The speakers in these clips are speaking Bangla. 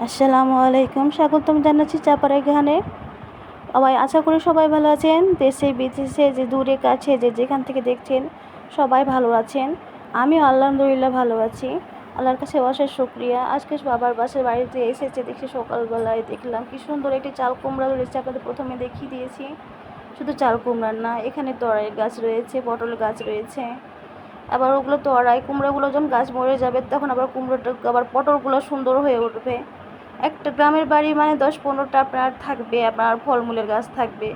আসসালামু আলাইকুম, স্বাগতম জানাচ্ছি চাপার এখানে সবাই, আশা করি সবাই ভালো আছেন। দেশে, বিদেশে, যে দূরে, কাছে, যে যেখান থেকে দেখছেন, সবাই ভালো আছেন। আমি আলহামদুলিল্লাহ ভালো আছি। আল্লাহর কাছে অশেষ শুক্রিয়া। আজকে বাবার বাসের বাড়িতে এসেছে দেখি সকালবেলায়। দেখলাম কি সুন্দর একটি চাল কুমড়া রয়েছে। আপনাদের প্রথমে দেখিয়ে দিয়েছি। শুধু চাল কুমড়ার না, এখানে তরাইয়ের গাছ রয়েছে, পটল গাছ রয়েছে। আবার ওগুলো তরাই, কুমড়োগুলো যখন গাছ মরে যাবে, তখন আবার কুমড়োটা, আবার পটলগুলো সুন্দর হয়ে উঠবে। একটা গ্রামের বাড়ি মানে দশ পনেরোটা আপনার থাকবে আপনার ফলমূলের গাছ থাকবে,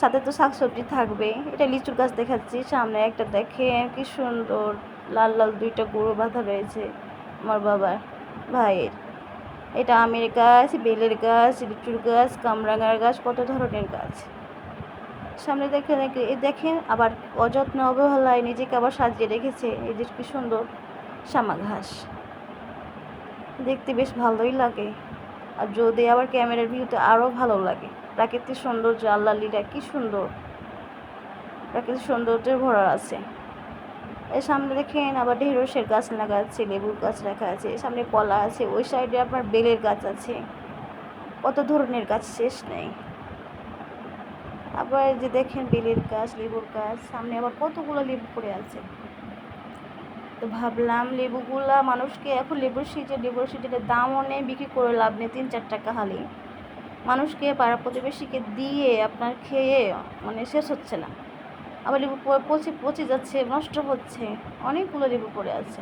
সাথে তো শাকসবজি থাকবে। এটা লিচুর গাছ দেখাচ্ছি, সামনে একটা দেখে কি সুন্দর, লাল লাল দুইটা গুঁড়ো বাঁধা রয়েছে আমার বাবার ভাইয়ের। এটা আমের গাছ, বেলের গাছ, লিচুর গাছ, কামরাঙার গাছ, কত ধরনের গাছ। সামনে দেখে দেখেন আবার অযত্ন অবহেলায় নিজেকে আবার সাজিয়ে রেখেছে, এই যে কি সুন্দর, শ্যামা ঘাস। দেখতে বেশ ভালোই লাগে। আর যদি আবার ক্যামেরার ভিউতে আরও ভালো লাগে। প্রাকৃতিক সৌন্দর্য, আল্লাহ লীলা, কী সুন্দর। প্রাকৃতিক সৌন্দর্যের ভরা আছে। এর সামনে দেখেন আবার ঢেঁড়সের গাছ লাগা আছে, লেবুর গাছ রাখা আছে, এর সামনে কলা আছে, ওই সাইডে আপনার বেলের গাছ আছে। কত ধরনের গাছ শেষ নেই। আবার যে দেখেন বেলের গাছ, লেবুর গাছ, সামনে আবার কতগুলো লেবু পড়ে আছে। তো ভাবলাম লেবুগুলা মানুষকে এখন লেবুর সিজে, লেবুর সিজনের দামও নেই, বিক্রি করে লাভ নেই, তিন চার টাকা হালি। মানুষকে, পাড়া প্রতিবেশীকে দিয়ে আপনার খেয়ে মানে শেষ হচ্ছে না। আবার লেবু পচে পচে যাচ্ছে, নষ্ট হচ্ছে, অনেকগুলো লেবু পড়ে আছে।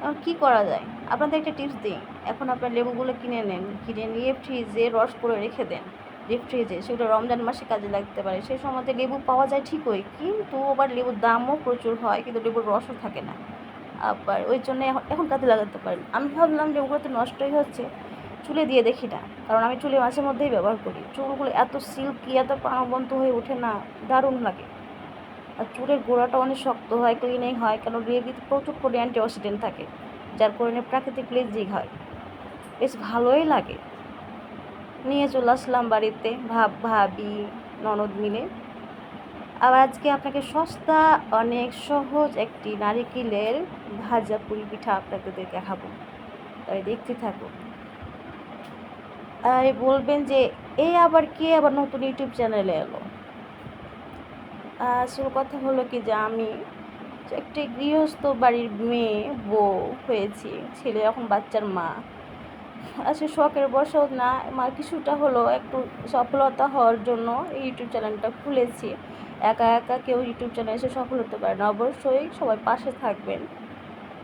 এখন কী করা যায়? আপনাদের একটা টিপস দিই। এখন আপনার লেবুগুলো কিনে নেন, কিনে নিয়ে ফ্রিজে রস করে রেখে দেন। ডিপ ফ্রিজে সেগুলো রমজান মাসে কাজে লাগতে পারে। সেই সময়তে লেবু পাওয়া যায় ঠিকই, কিন্তু আবার লেবুর দামও প্রচুর হয়, কিন্তু লেবুর রসও থাকে না। আবার ওই জন্য এখন কাজে লাগাতে পারেন আমি ভাবলাম যে ওগুলো তো নষ্টই হচ্ছে, চুলে দিয়ে দেখি না। কারণ আমি চুলে মাঝে মধ্যেই ব্যবহার করি। চুলগুলো এত সিল্কি এত প্রাণবন্ত হয়ে ওঠে না, দারুণ লাগে। আর চুলের গোড়াটা অনেক শক্ত হয় ক্লিনিং হয় কারণ লেবিতে প্রচুর করে অ্যান্টিঅক্সিডেন্ট থাকে, যার কারণে প্রাকৃতিক ক্লিনজিং হয়। বেশ ভালোই লাগে। নিয়ে চলে আসলাম বাড়িতে, ভাব, ভাবি, ননদ মিলে। আবার আজকে আপনাকে সস্তা, অনেক সহজ একটি নারিকেলের ভাজা পুরি পিঠা আপনাকে দেখাবো। তাই দেখতে থাকুন। আর বলবেন যে এই আবার কে আবার নতুন ইউটিউব চ্যানেলে এলো? আসল কথা হলো কি যে, আমি একটি গৃহস্থ বাড়ির মেয়ে, বউ হয়েছি, ছেলে, এখন বাচ্চার মা। আসলে শখের বসত না আমার কিছুটা হলো একটু সফলতা হওয়ার জন্য এই ইউটিউব চ্যানেলটা খুলেছি। একা একা কেউ ইউটিউব চ্যানেল এসে সফল হতে পারে না। অবশ্যই সবাই পাশে থাকবেন।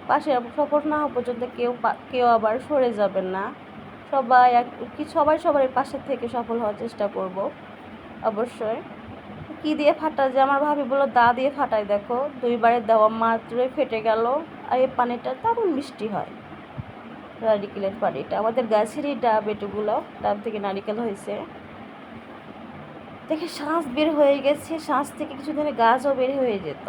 পাশে সফল না হওয়া পর্যন্ত কেউ কেউ আবার সরে যাবেন না। সবাই এক, কি, সবাই সবার পাশে থেকে সফল হওয়ার চেষ্টা করব, অবশ্যই। কি দিয়ে ফাটা যে আমার ভাবি বলল, দা দিয়ে ফাটাই দেখো। দুইবারে দেওয়া মাত্রই ফেটে গেল। আর এই পানিটা দারুণ মিষ্টি হয়। নারিকেলের পানিটা আমাদের গাছেরই ডাব এটুগুলো, ডাব থেকে নারিকেল হয়েছে। দেখে শ্বাস বের হয়ে গেছে শ্বাস থেকে কিছুদিনে গাছও বের হয়ে যেত।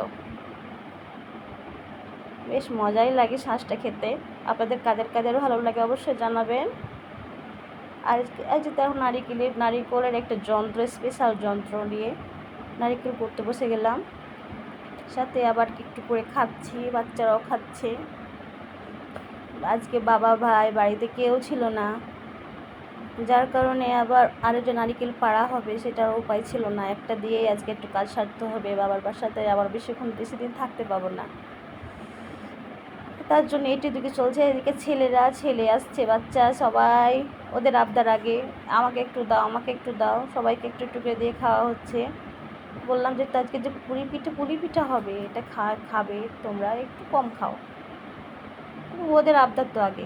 বেশ মজাই লাগে শ্বাসটা খেতে। আপনাদের কাদের কাদের ভালো লাগে অবশ্যই জানাবেন। আর এই যে দেখো নারিকেলের নারিকেলের একটা যন্ত্র স্পেশাল যন্ত্র নিয়ে নারিকেল করতে বসে গেলাম। সাথে আবার একটু করে খাচ্ছি, বাচ্চারাও খাচ্ছে। আজকে বাবা ভাই বাড়িতে কেউ ছিল না। যার কারণে আবার আরও যে নারিকেল পাড়া হবে, সেটার উপায় ছিল না। একটা দিয়েই আজকে একটু কাজ সারতে হবে, বাবার বাসাতে আবার বেশিক্ষণ বেশি দিন থাকতে পাবো না। তার জন্য এটি দিকে চলছে। এদিকে ছেলেরা, ছেলে আসছে, বাচ্চা, সবাই ওদের আবদার আগে। আমাকে একটু দাও, আমাকে একটু দাও, সবাইকে একটু একটু দিয়ে খাওয়া হচ্ছে। বললাম যে আজকে যে পুরি পিঠে, পুরি পিঠা হবে, এটা খা, খাবে তোমরা, একটু কম খাও। ওদের আবদার তো আগে।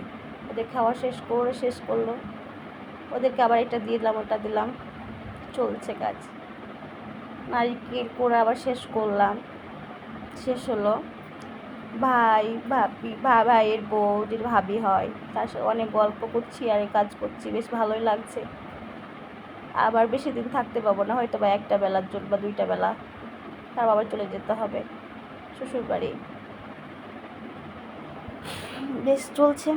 ওদের খাওয়া শেষ করে শেষ করল। ওদেরকে আবার এটা দিয়ে দিলাম, ওটা দিলাম। চলছে কাজ। নারিকেল করে আবার শেষ করলাম। শেষ হলো। ভাই, ভাবি ভাইয়ের বউ যে ভাবি হয়। তার সাথে অনেক গল্প করছি আর কাজ করছি। বেশ ভালোই লাগছে। আবার বেশি দিন থাকতে পাবো না। হয়তো বা একটা বেলার জন্য বা দুইটা বেলা। তার আবার চলে যেতে হবে। শ্বশুর বাড়ি বেশ চলছে।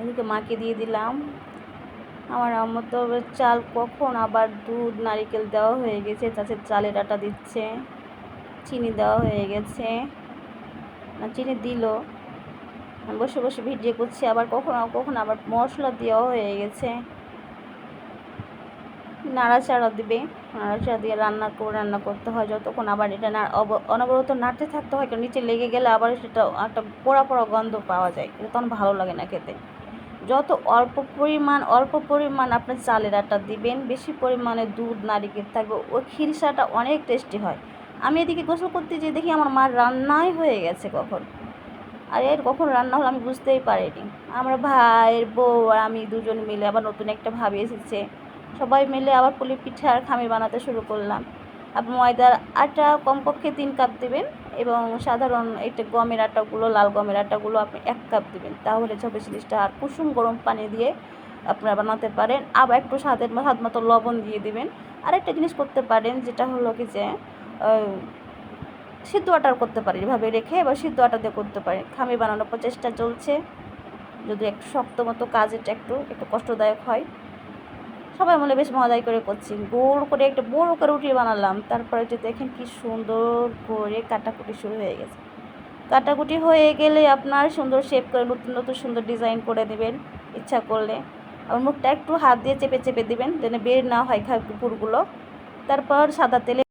এদিকে মাকে দিয়ে দিলাম। আমার আম্মা তো চাল কখন আবার দুধ, নারিকেল দেওয়া হয়ে গেছে তাতে চালের আটা দিচ্ছে, চিনি দেওয়া হয়ে গেছে। না, চিনি দিল। বসে বসে ভিডিও করছি, আবার কখনো কখনো আবার মশলা দেওয়া হয়ে গেছে। নাড়াচাড়া দিবে। দিয়ে রান্না করে রান্না করতে হয় যতক্ষণ আবার এটা না অনবরত নাড়তে থাকতে হয়, কারণ নিচে লেগে গেলে আবার সেটা একটা পোড়া পোড়া গন্ধ পাওয়া যায়। কিন্তু তখন ভালো লাগে না খেতে। যত অল্প পরিমাণ অল্প পরিমাণ আপনি চালের আটা দিবেন, বেশি পরিমাণে দুধ, নারিকেল থাকবে, ওই খিরসাটা অনেক টেস্টি হয়। আমি এদিকে গোসল করতে যেয়ে দেখি আমার মার রান্নাই হয়ে গেছে কখন। আর এর কখন রান্না হলো আমি বুঝতেই পারিনি। আমরা ভাইয়ের বউ আর আমি দুজন মিলে আবার নতুন একটা ভাবি এসেছে। সবাই মিলে আবার পুলি পিঠা আর খামি বানাতে শুরু করলাম। আপনি ময়দার আটা কমপক্ষে তিন কাপ দেবেন এবং সাধারণ একটা গমের আটাগুলো, লাল গমের আটাগুলো আপনি এক কাপ দেবেন। তাহলে ছবি জিনিসটা আর কুসুম গরম পানি দিয়ে আপনারা বানাতে পারেন। আবার একটু স্বাদের স্বাদ মতো লবণ দিয়ে দিবেন। আরেকটা জিনিস করতে পারেন যেটা হলো কি যে সিদ্ধ আটার করতে পারি এভাবে রেখে এবার সিদ্ধ আটা দিয়ে করতে পারি খামি বানানোর প্রচেষ্টা চলছে। যদি একটু শক্ত মতো কাজ এটা একটু একটু কষ্টদায়ক হয়। সবাই মিলে বেশ মজাই করে করছি। গোল করে একটা বড় করে রুটি বানালাম। তারপরে যে দেখেন কি সুন্দর করে কাটাকুটি শুরু হয়ে গেছে। কাটাকুটি হয়ে গেলে আপনার সুন্দর শেপ করে নতুন নতুন সুন্দর ডিজাইন করে দেবেন। ইচ্ছা করলে। আর মুখটা একটু হাত দিয়ে চেপে চেপে দিবেন। যেন বের না হয় পুরগুলো। তারপর সাদা তেলে